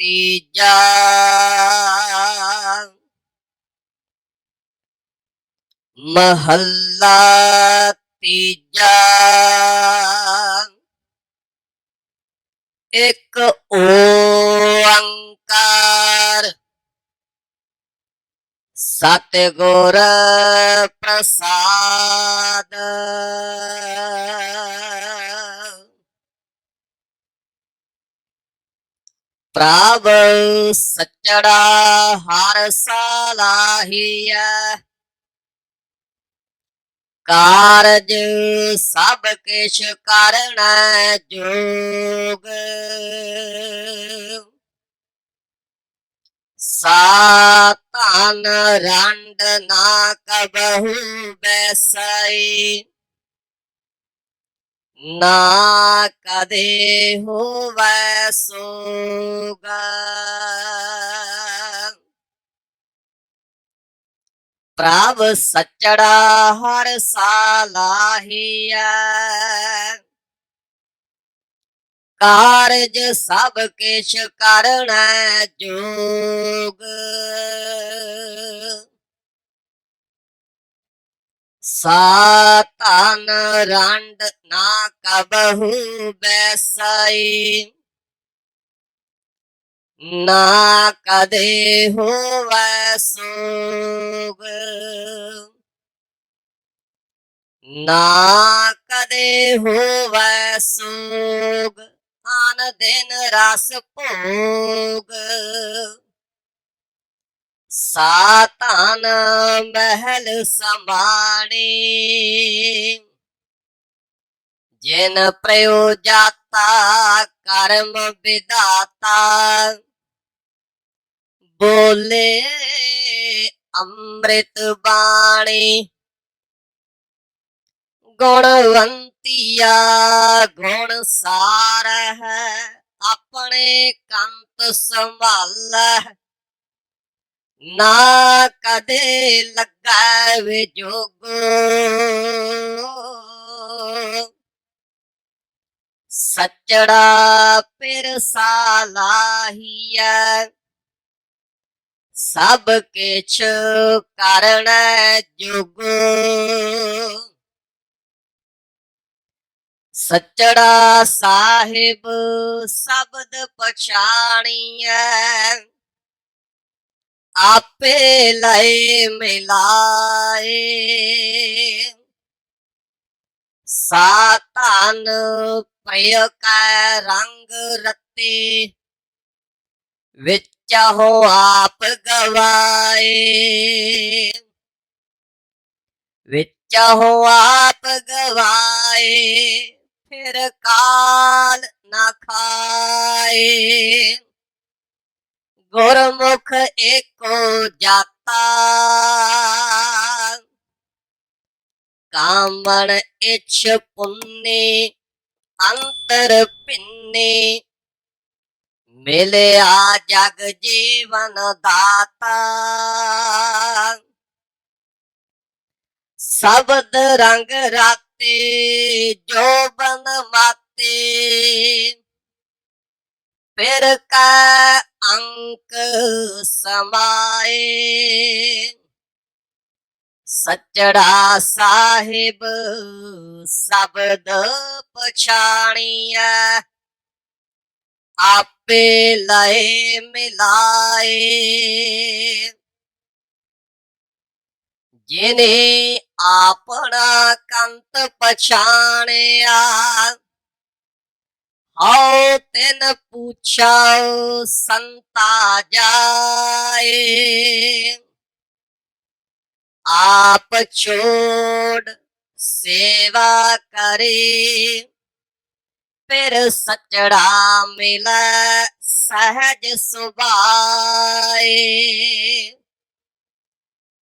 ਤੀਜਾ ਮਹੱਲਾ ਤੀਜਾ ਇੱਕ ਓੰਕਾਰ ਸਤਿਗੁਰ ਪ੍ਰਸਾਦ। ਪ੍ਰਭ ਸੱਚੜਾ ਹਰ ਸਲਾਹੀਐ। ਕਾਰਜ ਸਭ ਕਿਛ ਕਰਨਾ ਜੋਗ। ਸਾਤਨ ਰੰਡ ਨਾ ਕਬਹੂ ਬੈਸਈ। ਨਾ ਕਦੇ ਹੋਵੇ ਸੋਗ। ਪ੍ਰਭ ਸਚੜਾ ਹਰ ਸਾਲਾਹੀਐ ਕਾਰਜ ਸਭ ਕਿਛ ਕਰਨਾ ਜੋਗ। ਸਾਤਨ ਰੰਡ ਨਾ ਕਬਹੂ ਬੈਸਈ। ਨਾ ਕਦੇ ਹੋਵੈ ਸੋਗ। ਨਾ ਕਦੇ ਹੋਵੈ ਸੋਗ। ਆਨ ਦਿਨ ਰਸ ਭੋਗ। ਸਾਤਨ ਮਹਿਲ ਸਮਾਣੀ ਜਿਨ ਪ੍ਰਯੋ ਜਾਤਾ ਕਰਮ ਵਿਦਾਤਾ ਬੋਲੇ ਅੰਮ੍ਰਿਤ ਬਾਣੀ। ਗੁਣਵੰਤੀਆ ਗੁਣ ਸਾਰ ਹੈ ਆਪਣੇ ਕੰਤ ਸੰਭਾਲ ਨਾ ਕਦੇ ਲੱਗਾ ਵੇ ਜੋਗੋ। ਸਚੜਾ ਪਿਰ ਸਾਲਾਹੀਐ ਸਭ ਕਿਛ ਕਰਣ ਜੋਗੋ। ਸਚੜਾ ਸਾਹਿਬ ਸ਼ਬਦ ਪਛਾਣੀਐ ਆਪੇ ਲਏ ਮਿਲਾਏ। ਸਾਤਨ ਪ੍ਰਿਯ ਕੈ ਰੰਗ ਰਤੀ, ਵਿੱਚ ਹੋ ਆਪ ਗਵਾਏ। ਵਿੱਚ ਹੋ ਆਪ ਗਵਾਏ, ਫਿਰ ਕਾਲ ਨਾ ਖਾਏ। ਗੁਰਮੁਖ ਏਕੋ ਜਾਤਾ। ਕਾਮਣ ਇਛ ਪੁੰਨੇ, ਅੰਤਰ ਪਿੰਨੇ ਮਿਲਿਆ ਜਗ ਜੀਵਨ ਦਾਤਾ। ਸ਼ਬਦ ਰੰਗ ਰਾਤੇ ਜੋ ਬਨ ਮਾਤੇ। ਫਿਰ ਕਾ ਅੰਕ ਸਮਾਏ। ਸਚੜਾ ਸਾਹਿਬ ਸ਼ਬਦ ਪਛਾਣੀਐ। ਆਪੇ ਲਏ ਮਿਲਾਏ। ਜਿਨੇ ਆਪਣਾ ਕੰਤ ਪਛਾਣਿਆ ਹਉ ਤਿਨ ਪੁੱਛਾਉ ਸੰਤਾ ਜਾਏ। ਆਪ ਛੋੜ ਸੇਵਾ ਕਰੇ। ਫਿਰ ਸਚੜਾ ਮਿਲੈ ਸਹਿਜ ਸੁਭਾਏ।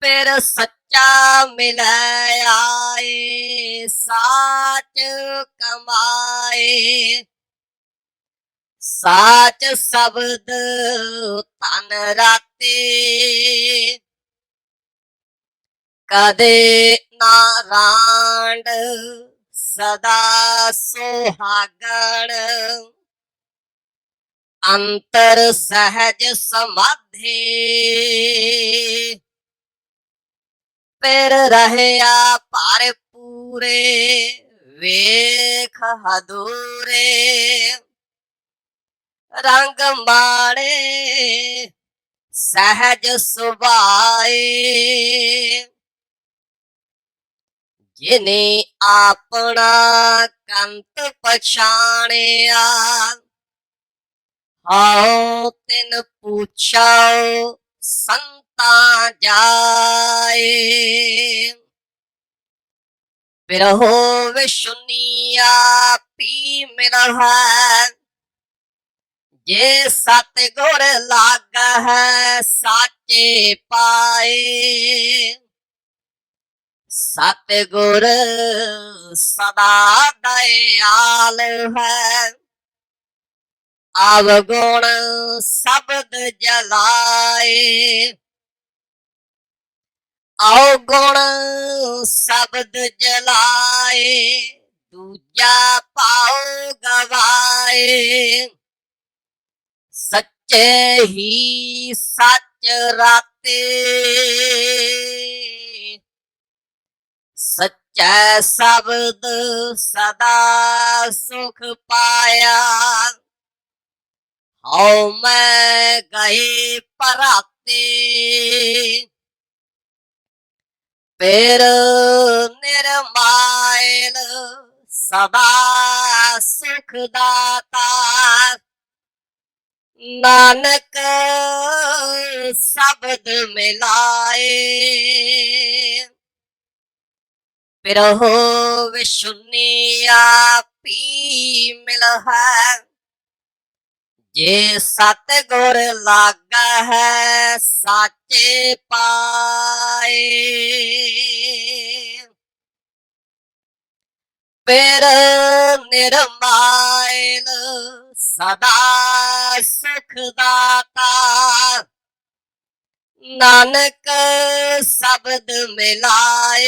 ਫਿਰ ਸੱਚਾ ਮਿਲੈ ਆਏ, ਸਾਚ ਕਮਾਏ। ਸਾਚ ਸ਼ਬਦ ਤਨ ਰਾਤੇ। ਕਦੇ ਨਾ ਰਾਂਡ ਸਦਾ ਸੁਹਾਗਣ। ਅੰਤਰ ਸਹਿਜ ਸਮਾਧੀ। ਫਿਰ ਰਹਿਆ ਪਰ ਪੂਰੇ, ਵੇਖ ਹਦੂਰੇ। ਰੰਗ ਮਾੜੇ ਸਹਿਜ ਸੁਭਾਏ। ਜਿਨੇ ਆਪਣਾ ਕੰਤ ਪਛਾਣਿਆ, ਹਉ ਤਿਨ ਪੁੱਛਾਓ ਸੰਤਾ ਜਾਏ। ਫਿਰ ਹੋਵੇ ਪੀ ਮੇਰਾ ਹੈ ਜੇ ਸਤ ਗੁਰ ਲਾਗ ਹੈ ਸਾਚੇ ਪਾਏ। ਸਤ ਗੁਰ ਸਦਾ ਦਇਆਲ ਹੈ। ਅਵਗੁਣ ਸ਼ਬਦ ਜਲਾਏ। ਔਗੁਣ ਸ਼ਬਦ ਜਲਾਏ, ਦੂਜਾ ਪਾਉ ਗਵਾਏ। ਸੱਚੇ ਹੀ ਸੱਚ ਰਾਤੇ। ਸੱਚਾ ਸ਼ਬਦ ਸਦਾ ਸੁਖ ਪਾਇਆ। ਹਉ ਮੈਂ ਗਏ ਪਰਾਤੇ ਫਿਰ ਨਿਰਮਾਇਲ ਸਦਾ ਸੁਖ ਦਾਤਾ। ਨਾਨਕ, ਸ਼ਬਦ ਮਿਲਾਏ। ਫਿਰ ਹੋ ਵਿਸ਼ੁਨੀਆ ਪੀ ਮਿਲਹਾ ਜੇ ਸਤ ਗੁਰ ਲਾਗਾ ਹੈ, ਸਾਚੇ ਪਾਏ। ਫਿਰ ਨਿਰਮਾਇਲ ਸਦਾ ਸੁਖ ਦਾਤਾ ਨਾਨਕ ਸ਼ਬਦ ਮਿਲਾਏ।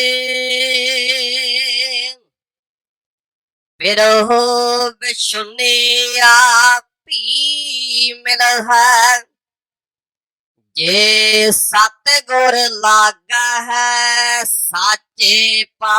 ਫਿਰ ਹੋ ਵਿਸ਼ੁਨੀਆ ਪੀ ਮਿਲਹਾ ਜੇ ਸਤ ਗੁਰ ਲਾਗਾ ਹੈ, ਸਾਚੇ ਪਾ